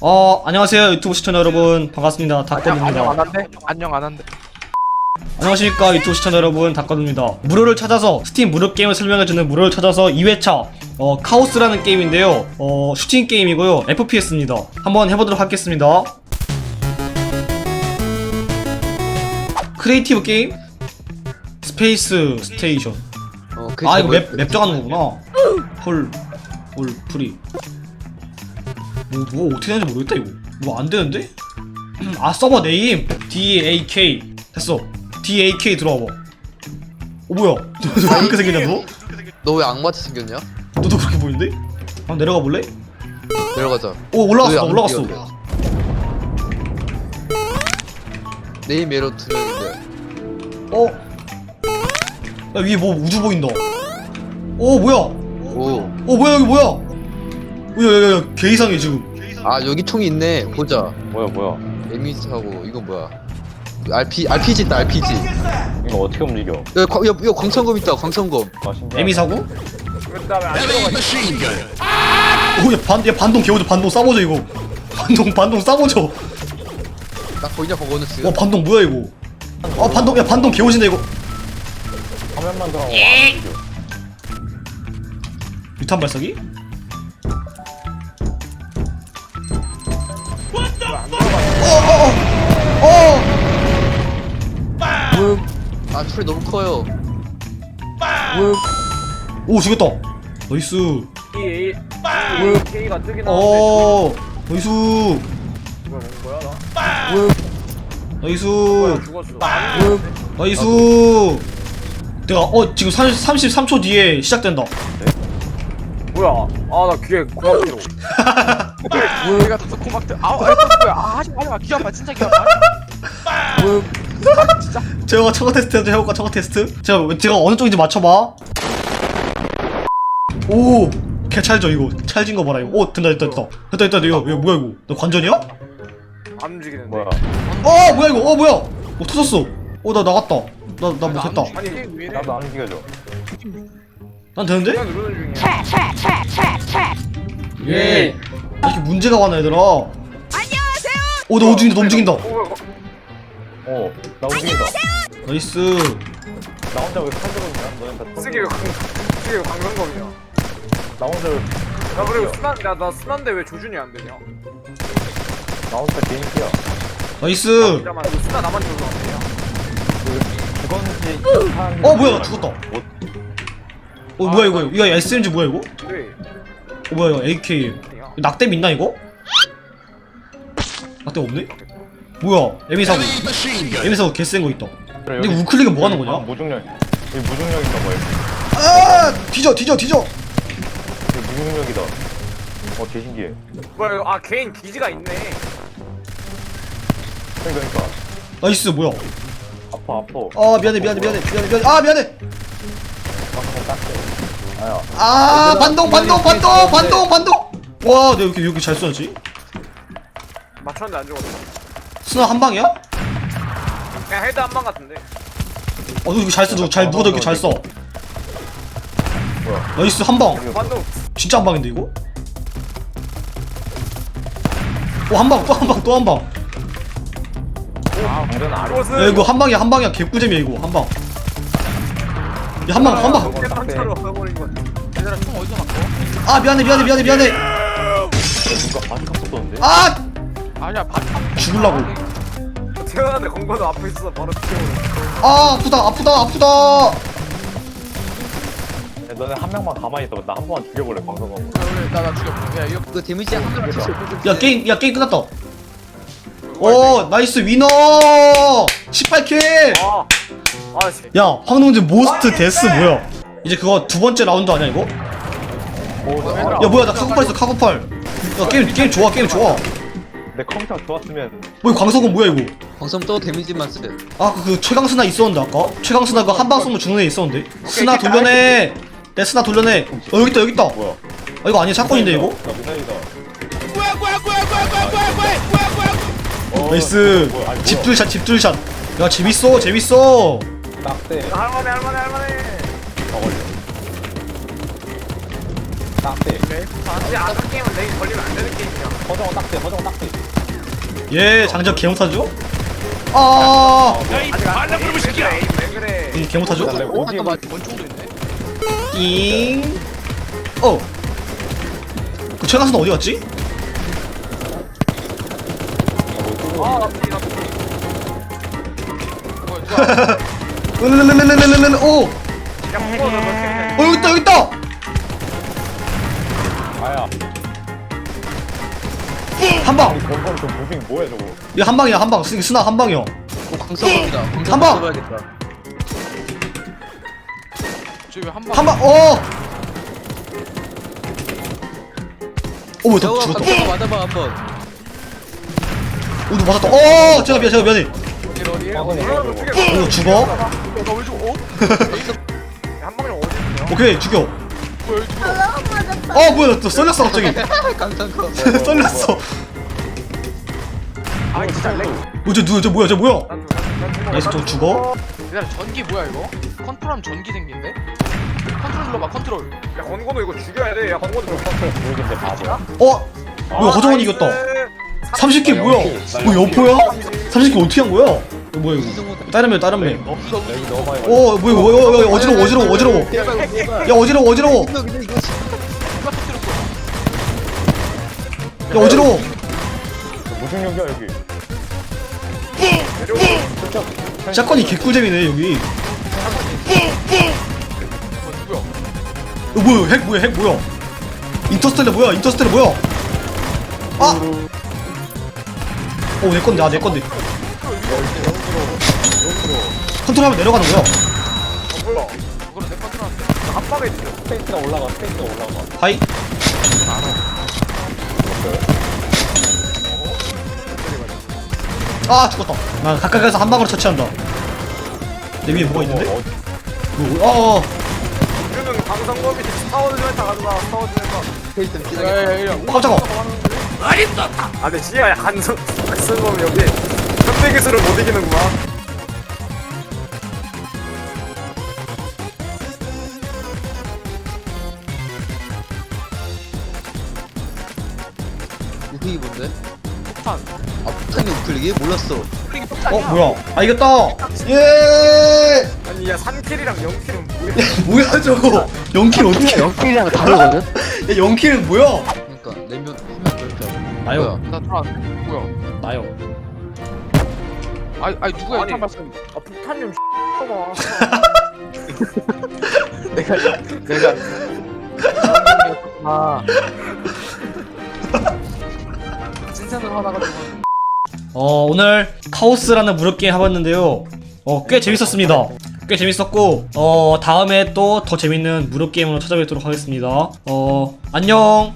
어 안녕하세요 유튜브 시청자 여러분. 반갑습니다. 안녕 안 닭건입니다. 한대? 안녕 안 한대? 안녕하십니까 유튜브 시청자 여러분. 닭건입니다. 무료를 찾아서 스팀 무료 게임을 설명해주는 무료를 찾아서 2회차 어 카오스라는 게임인데요. 어 슈팅 게임이고요. FPS입니다. 한번 해보도록 하겠습니다. 크리에이티브 게임? 스페이스 스테이션. 어, 그 아 이거 맵, 맵 정하는 거구나. 헐, 헐 프리 뭐, 뭐 어떻게 되는지 모르겠다 이거. 뭐 안 되는데? 아 서버 네임 DAK 됐어. DAK 들어와봐. 어 뭐야? 너 그렇게 생겼냐 너? 너 왜 악마같이 생겼냐? 너도 그렇게 보이는데? 한번 내려가 볼래? 내려가자. 오 올라갔어 나 너왜 올라갔어. 안 네임 에러 두 명인데 어? 야 위에 뭐 우주 보인다. 오 뭐야? 어 뭐야 여기 뭐야 야야야 개 이상해 지금. 아, 여기 총이 있네. 보자. 뭐야 뭐야? 에미스하고 이건 뭐야? RP, RPG 있다 RPG 이거 어떻게 움직여? 여기, 광- 여기, 여기 광선검 있다 광선검. 아 신기하다. 에미 사고? 오야 반, 야 반동 개워져 반동 싸워져 이거. 반동 반동 싸워져 딱 보이냐 버거너스 와 반동 뭐야 이거? 아 반동 야 반동 개워진다 이거. 화면만 들어가고 예. 안 움직여. 유탄 발사기? 아 총이 너무 커요. 오 죽였다. 나이스. A K가 뜨긴 하는데 어 나이스. 이걸 먹은 거야 나? 나이스. 뭐야 죽었어 나이스. 내가 어 지금 30, 33초 뒤에 시작된다. 뭐야? 아 나 귀에 고맙기로 내가 또 고막대. 아우 아 뭐야? 아 하지 마지 마. 귀 아파 진짜 귀 아파 제가 청각 테스트 해도 해볼까 청각 테스트? 제가 제가 어느 쪽인지 맞춰봐. 오! 개 찰져 이거. 찰진 거 봐라 이거. 오 된다 됐다 됐다. 됐다 됐다 이거 이거 뭐야 이거? 너 관전이야? 안 움직이는데. 뭐야? 어 뭐야 이거? 어 뭐야? 어 터졌어. 어나 나갔다. 나 나 못했다. 아니 왜 이래? 나도 안 움직여줘 난 되는데? 그냥 누르는 중이야. 예 이렇게 문제가 많아 얘들아. 안녕하세요. 어나 움직인다 너 움직인다. 어, 어나 움직인다. 나이스. 나 혼자 왜 칼들고 있냐 너는 다 어, 쓰기 왜 강- 쓰기 왜 강성검이야 나 혼자 왜- 나 그리고 순한 야나 순한데 왜 조준이 안 되냐? 나 혼자 개인기야. 나이스. 잠깐만 이거 순한 나만 조준 안 되냐 죽었는지 사람이 어 뭐야 나 죽었다. 뭐, 어 뭐야 이거 이거 SMG 뭐야 이거? 왜어 뭐야 이거 AK 낙뎀 있나 이거? 낙뎀 없네? 뭐야 에미 사고. 에미 사고 개센 거 있다. 근데 여기- 우클릭은 뭐 하는 아, 거냐? 무중력 여기 무중력인가 봐 여기 아 뒤져 뒤져 뒤져. 여기 무중력이다. 어 개신기해. 뭐야 이거 아 개인 기지가 있네. 그러니까. 나이스 뭐야? 아파 아파. 아 미안해 미안해 미안해 미안해 미안해. 아 미안해! 아야. 아 반동 반동 반동 반동 반동 와 내가 이렇게 이렇게 잘 쏘지? 맞췄는데 안 죽었어 스나 한 방이야? 어 그냥 헤드 한 방 같은데 너 이렇게 잘 써, 너 잘 누가 너 이렇게 잘 써? 뭐야 나이스 한 방. 진짜 한 방인데 이거? 어한방 또 한 방 또 한 방. 아 아래 야 이거 한 방이야 한 방이야 개꿀잼이야 이거 한 방. 야 한 방 한 방. 깨방처럼 해버린 거 얘들아 총 어디서 맞고? 아 미안해 미안해 미안해 미안해. 누가 바스카 쏘던데 아 아니야 반 죽을라고. 태어났는데 건거도 앞에 있어서 바로 튀어오르 아 아프다 아프다 아프다. 야, 너네 한 명만 가만히 있어봐 나한 번만 죽여볼래 방송하고 나나 죽여 야 이거 그 데미지 하나만 쳤어 야 게임 야 게임 끝났다. 오 나이스 위너. 18킬. 아, 아, 씨. 야 황동진 모스트 데스 뭐야? 이제 그거 두 번째 라운드 아니야 이거? 야 뭐야 나 카고팔 있어 카고팔. 야 게임 게임 좋아 게임 좋아. 내 컴퓨터가 좋았으면 뭐 이거 광석은 뭐야 이거? 광선 또 데미지만 쓰래 아그 최강 스나 있었는데 아까? 최강 스나 그 한방 쏘면 죽는 애 있었는데. 스나 돌려내. 내 스나 돌려내. 어 여기 있다 여기 있다. 뭐야? 아 이거 아니야? 사건인데 이거? 나 미사일이다. 나이스. 뭐야, 아니, 뭐야. 집둘샷 집둘샷. 야 재밌어 재밌어. 딱대 할만해, 할만해, 할만해. 어 딱대. 사실 아는 게임은 내일 걸리면 안 되는 게임이야. 허정은 딱대. 허정은 딱대. 얘 장전 개 못하죠? 아, 안 돼. 왜 그래? 왜 그래? 음, 개 못하죠? 달래. 어? 어디 잠깐만 원총도 있네 띵. 어. 그 최강선 어디 갔지? 아, 나 피, 나. 뭐야 누가 오. 한 방. 우리 건건 좀 무빙 뭐야 저거? 이거 한 방이야 한 방. 쓰- 쓰나 한 방이요. 어, 광석입니다. 광석 한 방! 써봐야겠다. 한 방. 어. 오, 나 저거 죽었다. 광석 맞아봐 한번. 오, 너 맞았다. 어, 제가 미안, 제가 미안해. 어디 어디 건건이 너 저거. 어떻게 오, 죽어? 나왜 죽어? 어? 한 방에 어디 있냐? 오케이, 죽여. 뭐야 죽어 어, 뭐야, 또 썰렸어 갑자기. 강탄커. 썰렸어. 아, 진짜 렉. 어, 저 누구, 저 뭐야, 저 뭐야? 난 죽어, 난 죽어. 얘들아 전기 뭐야 이거? 컨트롤하면 전기 생긴데? 컨트롤 눌러봐 컨트롤 야, 건건도 이거 죽여야 돼. 야, 건건도 좀. 컨트롤 보이긴데 바보야. 어, 뭐야, 허정원이 이겼다. 30킬 뭐야? 뭐 여포야? 30킬 어떻게 한 거야? 이거 뭐야 이거? 다른 매, 다른 매. 렉이 너무 많이 어, 뭐야, 이거, 어, 어, 어, 어지러워, 어지러워, 어지러워. 야, 어지러워, 어지러워. 누가 터뜨렸어? 야, 어지러워. 무중력이야 여기. 샷건이 개꿀잼이네 여기. 뭐 누구야? 어, 뭐야, 핵 뭐야, 핵 뭐야? 인터스텔라 뭐야, 인터스텔라 뭐야? 아! 어, 내 건데, 아, 내 건데. 컨트롤하면 내려가는 거야. 어, 몰라. 그거는 내 컨트롤한테 한 방에 있어. 스페이스가 올라가. 스페이스가 올라가. 하이. 아, 죽었다. 나 가까이 가서 한 방으로 처치한다. 내 위에 뭐가 있는데? 어, 뭐, 어, 어. 우리는 방송범이 스타워즈에서 가져가. 스타워즈에서. 페이스 기다려. 야야야 어, 깜짝아. 아, 근데 지야 한성 한성범 여기 현대 기술을 못 이기는구나. 우클릭이 뭔데? 폭탄 아 폭탄이 우클릭이? 몰랐어. 어, 뭐야. 아, 이겼다. 예! 아니, 야, 3킬이랑 0킬은 뭐야? 뭐야, 저거. 0킬 어떻게. 영킬이랑 다르거든? 야, 0킬은 뭐야? 그러니까 내면 한명 넓혀. 나요. 나 들어왔네 뭐야 나요. 아니 아니 누구야 아니. 이탄 말씀 아, 폭탄 좀 봐. 내가 내가 아 찐텐으로 하다가지고 어, 오늘 카오스라는 무료게임 해봤는데요. 어, 꽤 재밌었습니다. 꽤 재밌었고, 어, 다음에 또 더 재밌는 무료게임으로 찾아뵙도록 하겠습니다. 어, 안녕!